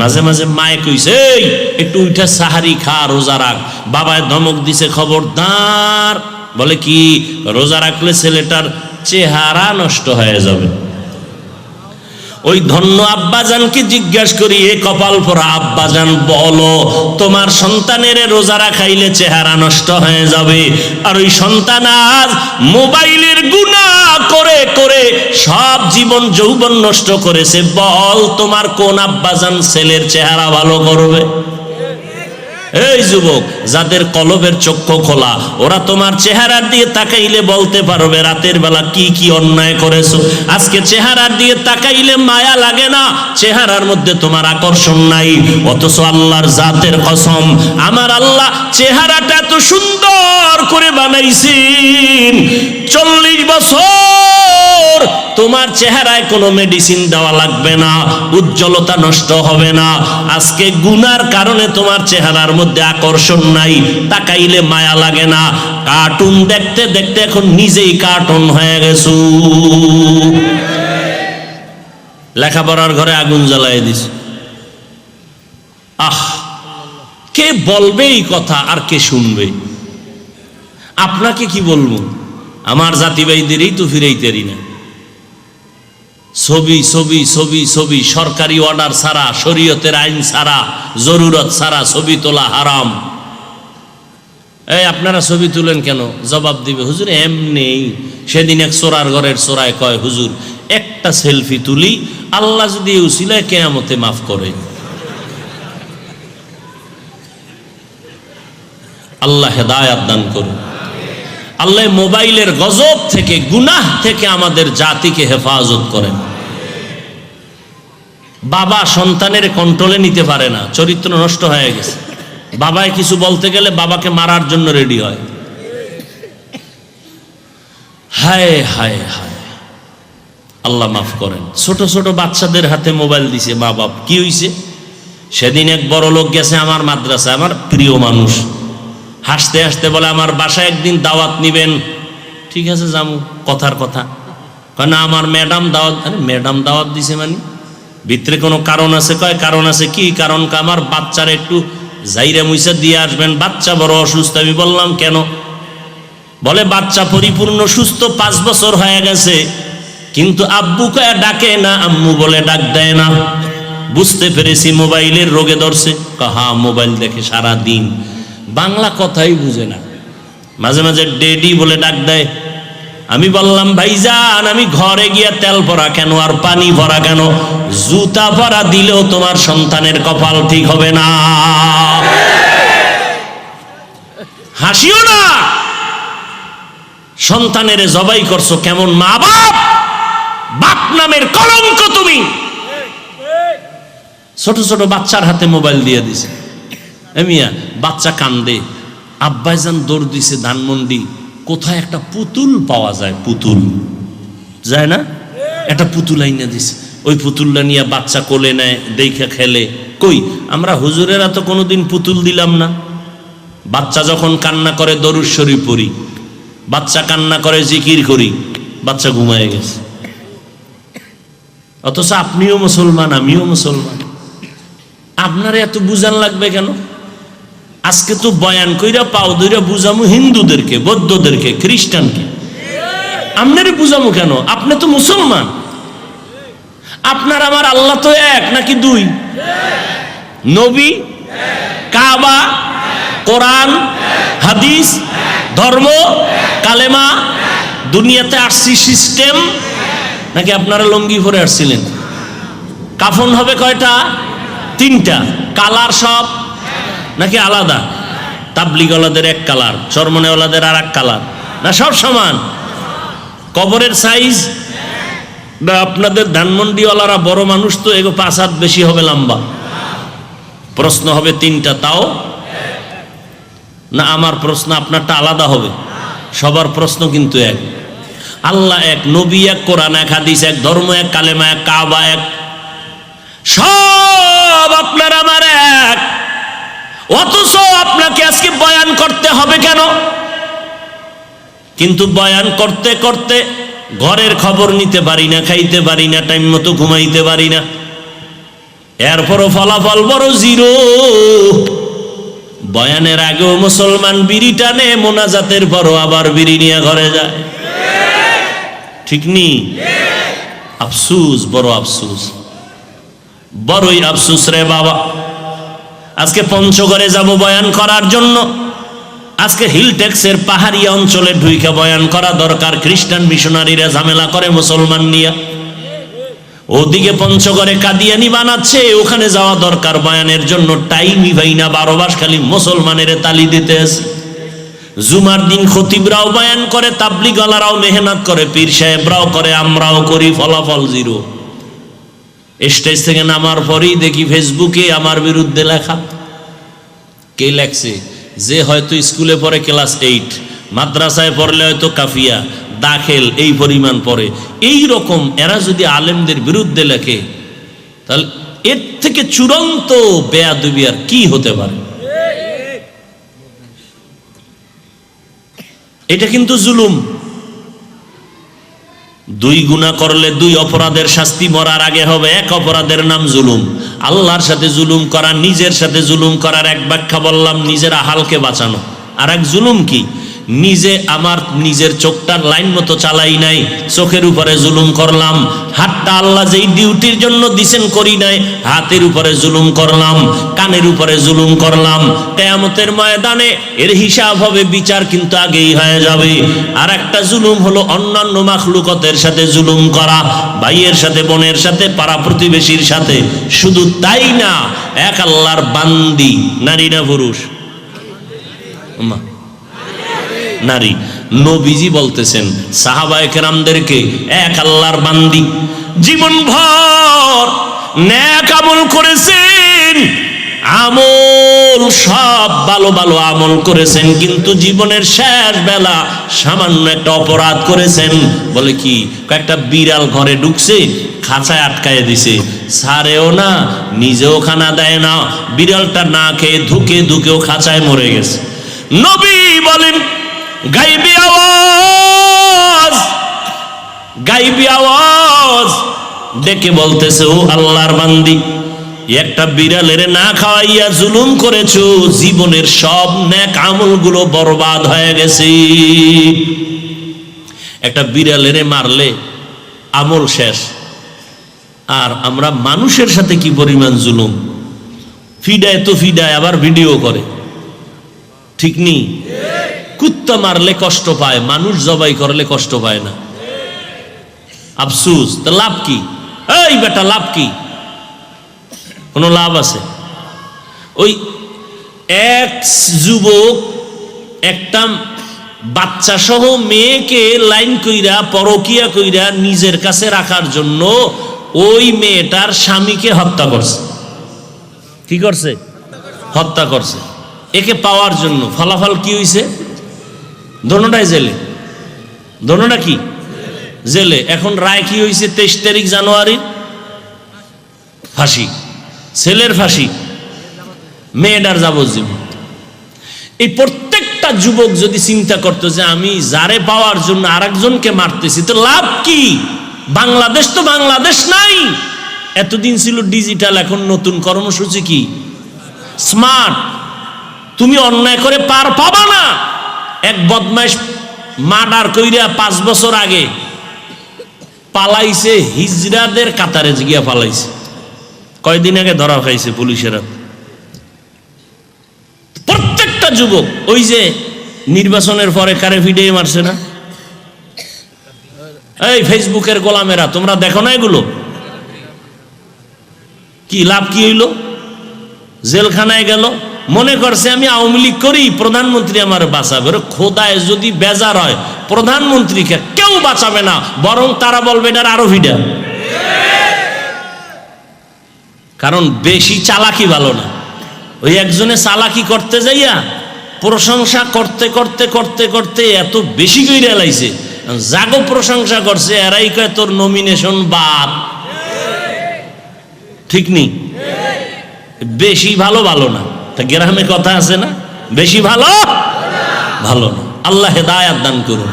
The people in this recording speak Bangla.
মাঝে মাঝে মায়ে কইছে, এই, একটু উঠা সাহারি খা, রোজা রাখ। বাবায় ধমক দিছে, খবরদার। বলে কি, রোজা রাখলে ছেলেটার চেহারা নষ্ট হয়ে যাবে। ওই ধন্য আব্বাজানকে জিজ্ঞাসা করি, এ কপাল পরা আব্বাজান, বলো, তোমার সন্তানের রোজা রাখাইলে চেহারা নষ্ট হয়ে যাবে। আর ওই সন্তান আজ মোবাইলের গুণা করে করে সব জীবন যৌবন নষ্ট করেছে। বল, তোমার কোন আব্বাজান ছেলের চেহারা ভালো করবে? এই যুবক, যাদের কলবের চক্ষু খোলা, ওরা তোমার চেহারার দিয়ে তাকাইলে বলতে পারবে রাতের বেলা কি কি অন্যায় করেছ। আজকে চেহারার দিয়ে তাকাইলে মায়া লাগে না, চেহারার মধ্যে তোমার আকর্ষণ নাই, অথচ আল্লাহর জাতের কসম। আমার আল্লাহ চেহারাটা এত সুন্দর করে বানাইছেন, চল্লিশ বছর তোমার চেহারায় কোনো মেডিসিন দেওয়া লাগবে না, উজ্জ্বলতা নষ্ট হবে না। আজকে গুনার কারণে তোমার চেহারার মধ্যে আকর্ষণ নাই, তাকাইলে মায়া লাগে না। কার্টুন দেখতে দেখতে এখন নিজেই কার্টুন হয়ে গেছু। লেখাপড়ার ঘরে আগুন জ্বালাই দিস আহ, কে বলবে এই কথা আর কে শুনবে? আপনাকে কি বলব? আমার জাতিবাহীদেরই তো ফিরাইতেরি না। ছবি ছবি ছবি ছবি, সরকারি অর্ডার ছাড়া, শরীয়তের আইন ছাড়া, জরুরত ছাড়া ছবি তোলা হারাম। এই, আপনারা ছবি তুলেন কেন? জবাব দিবে, হুজুর এমনি সেদিন এক চোরার ঘরের চোরায় কয়, হুজুর, একটা সেলফি তুলি, আল্লাহ যদি উসিলায় কেয়ামতে মাফ করে আল্লাহ হেদায়াত দান করুন। আল্লাহ মোবাইলের গজব থেকে, গুনাহ থেকে আমাদের জাতিকে হেফাজত করেন। বাবা সন্তানের কন্ট্রোলে নিতে পারে না, চরিত্র নষ্ট হয়ে গেছে। বাবায় কিছু বলতে গেলে বাবাকে মারার জন্য রেডি হয়। হায় হায় হায়। আল্লাহ মাফ করেন। ছোট ছোট বাচ্চাদের হাতে মোবাইল দিছে মা বাপ কি হইছে? সেদিন এক বড় লোক গেছে আমার মাদ্রাসা আমার প্রিয় মানুষ। হাসতে হাসতে বলে, আমার বাসায় একদিন দাওয়াত নিবেন। ঠিক আছে যামু কথার কথা। না, আমার ম্যাডাম দাওয়াত আরে, ম্যাডাম দাওয়াত দিছে মানে? ভিতরে কোনো কারণ আছে? কয়, কারণ আছে, কি কারণ? আমার বাচ্চার একটু জাইরা মুইসা দিয়ে আসবেন। বাচ্চা বড় অসুস্থ, আমি বললাম, কেন? বলে, বাচ্চা পরিপূর্ণ সুস্থ পাঁচ বছর হয়ে গেছে। কিন্তু আব্বু কয়া ডাকে না, আম্মু বলে ডাক দেয় না। বুঝতে পেরেছি, মোবাইলের রোগে ধরছে। হা মোবাইল দেখে সারা দিন বাংলা কথাই বুঝে না। মাঝে মাঝে ডেডি বলে ডাক দেয়, আমি বললাম ভাই ভাইজান, আমি ঘরে গিয়ে তেল ভরা কেন আর পানি ভরা কেন? জুতা ভরা দিলেও তোমার সন্তানের কপাল ঠিক হবে না। হাসিও না। সন্তানের জবাই করছ কেমন মা বাপ? বাপ নামের কলঙ্ক তুমি। ছোট ছোট বাচ্চার হাতে মোবাইল দিয়ে দিছে। এমিয়া বাচ্চা কান্দে। আব্বাইজান দৌড় দিছে ধানমন্ডি, কোথায় একটা পুতুল পাওয়া যায়, পুতুল। যায় না? একটা পুতুল আইনা দিছে। ওই পুতুলটা নিয়ে বাচ্চা কোলে নেয়, দেখে খেলে। কই, আমরা হুজুরেরা তো কোনোদিন পুতুল দিলাম না। বাচ্চা যখন কান্না করে, দরুদ শরীফ পড়ি। বাচ্চা কান্না করে, জিকির করি। বাচ্চা ঘুমায় গেছে। অথচ আপনিও মুসলমান, আমিও মুসলমান। আপনার এত বুঝান লাগবে কেন? আজকে তো বয়ান কইরা পাও দইরা বুঝামু হিন্দুদেরকে, বৌদ্ধদেরকে, খ্রিস্টানকে। আপনারই বুঝামু কেন? আপনি তো মুসলমান। আপনার আমার আল্লাহ তো এক, নাকি দুই? নবী, কাবা, কোরআন, হাদিস, ধর্ম, কালেমা, দুনিয়াতে আসছি সিস্টেম, নাকি আপনারা লঙ্গি ভরে আসছিলেন? কাফন হবে কয়টা? তিনটা। কালার সব নাকি আলাদা? তাবলিগলাদের এক কালার চরমনেওয়ালাদের আর এক কালার না, সব সমান। কবরের সাইজ না, আপনাদের ধানমন্ডিওয়ালারা বড় মানুষ তো, এগো পাঁচ হাত বেশি হবে লম্বা। প্রশ্ন হবে তিনটা, তাও? না, আমার প্রশ্ন আপনারটা আলাদা হবে। সবার প্রশ্ন কিন্তু এক। আল্লাহ এক, নবী এক, কোরআন এক, হাদিস এক, ধর্ম এক, কালেমা এক, কাবা এক। সব আপনার আমার এক। অথচ আপনাকে আজকে বয়ান করতে হবে কেন? কিন্তু বয়ান করতে করতে ঘরের খবর নিতে পারি না, খাইতে পারি না, টাইম মতো ঘুমাইতে পারি না। এরপরও ফলাফল বড় জিরো। বয়ানের আগেও মুসলমান বিড়ি টানে, মোনাজাতের পরও আবার বিড়ি নিয়ে ঘরে যায়। ঠিক নি? আফসুস, বড় আফসুস। বড়ই আফসুস রে বাবা। আজকে পঞ্চগড়ে যাব বয়ান করার জন্য। আজকে হিলটেক্সের পাহাড়ি অঞ্চলে ঢুইকে বয়ান করা দরকার। খ্রিস্টান মিশনারিরা ঝামেলা করে মুসলমান নিয়ে। ওদিকে পঞ্চগড়ে কাদিয়ানি বানাচ্ছে, ওখানে যাওয়া দরকার। বয়ানের জন্য টাইমই ভাই না, বারো মাস খালি মুসলমানের তালি দিতে জুমার দিন খতিবরাও বয়ান করে তাবলি গলারাও মেহনত করে, পীর সাহেবরাও করে, আমরাও করি, ফলাফল জিরো। স্টেজ থেকে নামার পরেই দেখি ফেসবুকে আমার বিরুদ্ধে লেখা। কে লেখছে? যে হয়তো স্কুলে পড়ে ক্লাস এইট, মাদ্রাসায় পড়লে হয়তো কাফিয়া, দাখেল এই পরিমাণ পড়ে। এই রকম এরা যদি আলেমদের বিরুদ্ধে লেখে, তাহলে এর থেকে চূড়ান্ত বেয়াদবি আর কি হতে পারে? এটা কিন্তু জুলুম। দুই গুণা করলে দুই অপরাধের শাস্তি মরার আগে হবে, এক অপরাধের নাম জুলুম। আল্লাহর সাথে জুলুম করা, নিজের সাথে জুলুম করার এক ব্যাখ্যা বললাম, নিজের আহালকে বাঁচানো। আর এক জুলুম কি? নিজে আমার নিজের চোখটার লাইন মতো চালাই নাই, চোখের উপরে জুলুম করলাম, হাতটা আল্লাহ যেই ডিউটির জন্য দিছেন করি নাই, হাতের উপরে জুলুম করলাম, কানের উপরে জুলুম করলাম, কেয়ামতের ময়দানে এর হিসাব হবে, বিচার কিন্তু আগেই হয়ে যাবে। আর একটা জুলুম হলো অন্যান্য মাখলুকতের সাথে জুলুম করা, ভাইয়ের সাথে, বোনের সাথে, পাড়া প্রতিবেশীর সাথে। শুধু তাই না, এক আল্লাহর বান্দি, নারী না পুরুষ। মা নারী। নবীজি বলতেছেন, সাহাবায়ে কেরামদেরকে এক আল্লাহর বান্দি জীবন ভর ন্যাক আমল করেছেন, আমল সব ভালো ভালো আমল করেছেন, কিন্তু জীবনের শেষ বেলা সামান্য একটা অপরাধ করেছেন। বলে কি, কয়েকটা বিড়াল ঘরে ঢুকছে, খাঁচায় আটকায় দিছে। সারেও না, নিজেও খানা দেয় না, বিড়ালটা না খেয়ে ধুকে ধুকেও খাঁচায় মরে গেছে। নবী বলেন গাইবি আওয়াজ গাইবি আওয়াজ। ডেকে বলতেছে, ও আল্লাহর বান্দি, একটা বিড়ালের না খাওয়াইয়া জুলুম করেছ, জীবনের সব ন্যাক আমলগুলো বরবাদ হয়ে গেছে। একটা বিড়ালের মারলে আমল শেষ। আর আমরা মানুষের সাথে কি পরিমাণ জুলুম? ফিডায় তো ফিডায়, আবার ভিডিও করে। ঠিক নেই কুত্তা মারলে কষ্ট পায়, মানুষ জবাই করলে কষ্ট পায় না। আফসুস, তা লাভ কি? এই বেটা, লাভ কি? কোনো লাভ আছে? ওই এক যুবক, একটা বাচ্চা সহ মেয়েকে লাইন কইরা, পরকিয়া কইরা নিজের কাছে রাখার জন্য ওই মেয়েটার স্বামীকে হত্যা করছে। কি করছে? হত্যা করছে। একে পাওয়ার জন্য। ফলাফল কি হয়েছে দোনোটাই জেলে। দোনোটা কি? জেলে। এখন রায় কি হয়েছে তেইশ তারিখ জানুয়ারি। ফাঁসি। ছেলের ফাঁসি। মেয়েটার যাবজ্জীবন। এই প্রত্যেকটা যুবক যদি চিন্তা করতো যে আমি যারে পাওয়ার জন্য আরেকজনকে মারতেছি, তো লাভ কি? বাংলাদেশ তো বাংলাদেশ নাই। এতদিন ছিল ডিজিটাল, এখন নতুন কর্মসূচি কি? স্মার্ট। তুমি অন্যায় করে পার পাবা না। এক বদমাইশ মার্ডার কইরা পাঁচ বছর আগে পালাইছে, হিজরাদের কাতারে গিয়া পালাইছে। কয়দিন আগে ধরা খাইছে পুলিশেরা প্রত্যেকটা যুবক ওই যে নির্বাচনের পরে কারে ভিডিও মারছে না? এই ফেসবুকের গোলামেরা, তোমরা দেখো না এগুলো? কি লাভ কি হইল? জেলখানায় গেল, মনে করছে আমি আওয়ামী লীগ করি, প্রধানমন্ত্রী আমার বাঁচাবে। খোদায়, যদি বেজার হয়, প্রধানমন্ত্রীকে কেউ বাঁচাবে না, বরং তারা বলবে এটার আরও ভিডা। কারণ বেশি চালাকি ভালো না। ওই একজনে চালাকি করতে যাইয়া, প্রশংসা করতে করতে করতে করতে এত বেশি কইরা লাইছে। জাগো প্রশংসা করছে, এরাই কয় তোর নমিনেশন বাদ। ঠিক নেই। বেশি ভালো ভালো না। তা গ্রামে কথা আছে না? বেশি ভালো? ভালো না। আল্লাহ হেদায়াত দান করুন।